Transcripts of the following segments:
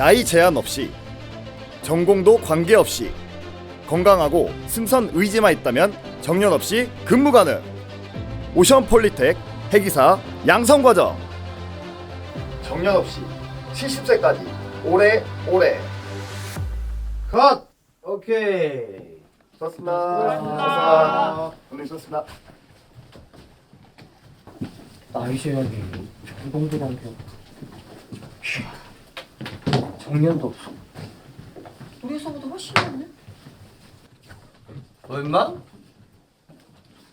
나이 제한 없이 전공도 관계없이 건강하고 승선 의지만 있다면 정년 없이 근무 가능. 오션 폴리텍 해기사 양성 과정. 정년 없이 70세까지 오래 오래. 컷. 오케이. 수고하셨습니다. 오늘 수고하셨습니다. 나이 제한이 전공들한테 정년도 없어. 우리 회사보다 훨씬 많네. 어 임마?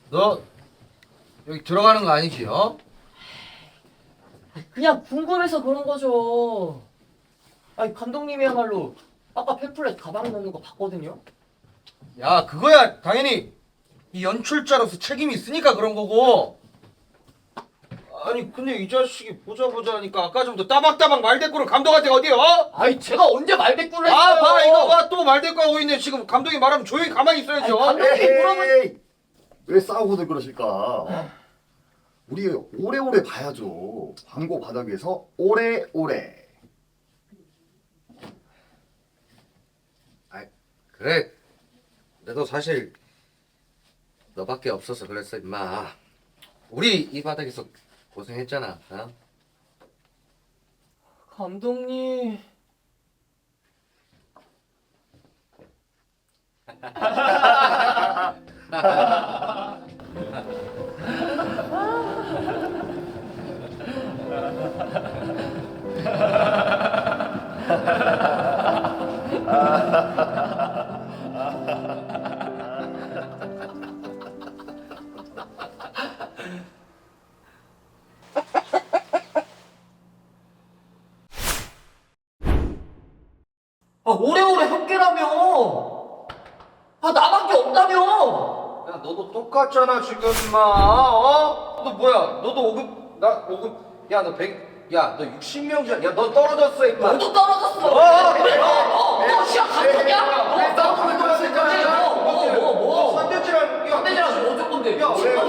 너 여기 들어가는 거 아니지 어? 그냥 궁금해서 그런 거죠. 아니 감독님이야말로 아까 팸플렛 가방 넣는 거 봤거든요. 야 그거야 당연히 이 연출자로서 책임이 있으니까 그런 거고 아니 근데 이 자식이 보자 보자 하니까 아까 전부터 따박따박 말대꾸를 감독한테 어디요? 아니 제가 언제 말대꾸를 했어요? 아봐 이거 봐또 말대꾸 하고 있네 지금 감독이 말하면 조용히 가만히 있어야죠 아니, 감독- 이렇게 물어보- 에이, 왜 싸우고들 그러실까? 어? 우리 오래오래 봐야죠. 광고 바닥에서 오래오래. 그래 나도 사실 너밖에 없어서 그랬어 임마 우리 이 바닥에서 고생했잖아 어? 감독님. 협계라며. 아 나밖에 없다며. 야 너도 똑같잖아 지금 임마 어? 너 뭐야 너도 5급 나 5급 야 너 100, 야 너 60명이야 야너 떨어졌어 임마 너도 떨어졌어. 어, 그래. 어, 너 시험 감독이야? 야, 나 그걸 떨어졌잖아. 뭐, 뭐, 뭐. 선대지랑 야 선배들이랑 뭐 어쩔 야, 건데? 왜, 어, 왜, 치겠다, 왜,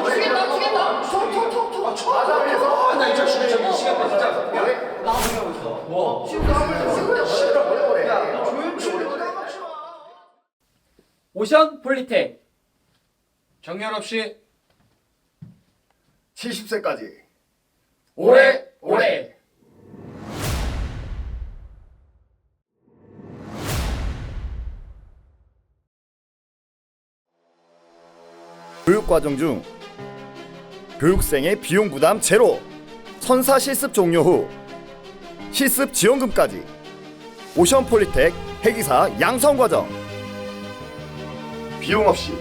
오션 폴리텍. 정렬 없이 70세까지. 오래, 오래. 교육 과정 중 교육생의 비용 부담 제로. 선사 실습 종료 후 실습 지원금까지. 오션 폴리텍 해기사 양성 과정 비용 없이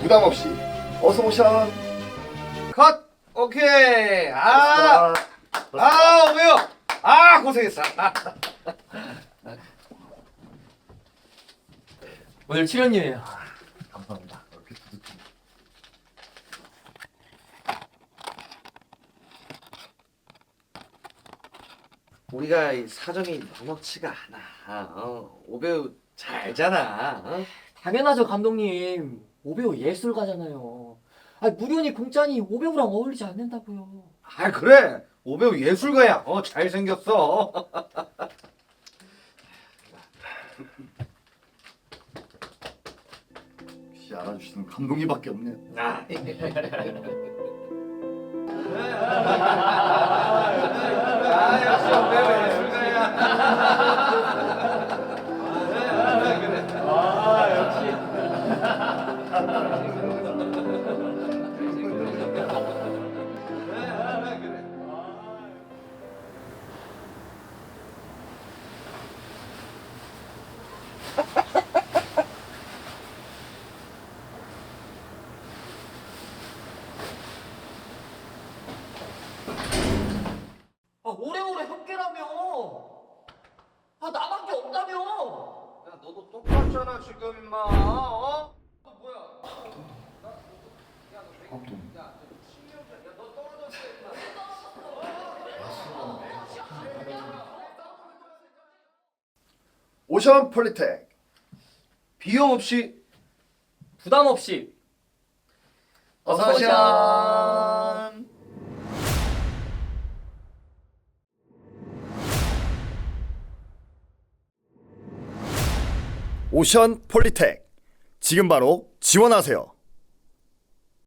부담 없이. 어서 오션 컷! 오케이. 아 아 왜요? 아 고생했어. 아. 오늘 출연료예요. 감사합니다. 우리가 이 사정이 넉넉치가 않아. 어, 오배우 잘 알잖아. 어? 당연하죠, 감독님. 오배우 예술가잖아요. 아, 무료니 공짜니 오배우랑 어울리지 않는다고요. 아 그래 오배우 예술가야 어 잘생겼어 역시 알아주시는 감독님밖에 없네 아. 아 역시 오배우 예술가야 없다며. 야 너도 똑같잖아 지금 임마. 어? 너 뭐야? 야너 떨어졌어. 오션 폴리텍. 비용 없이 부담 없이. 어서 오셔 오션 폴리텍 지금 바로 지원하세요.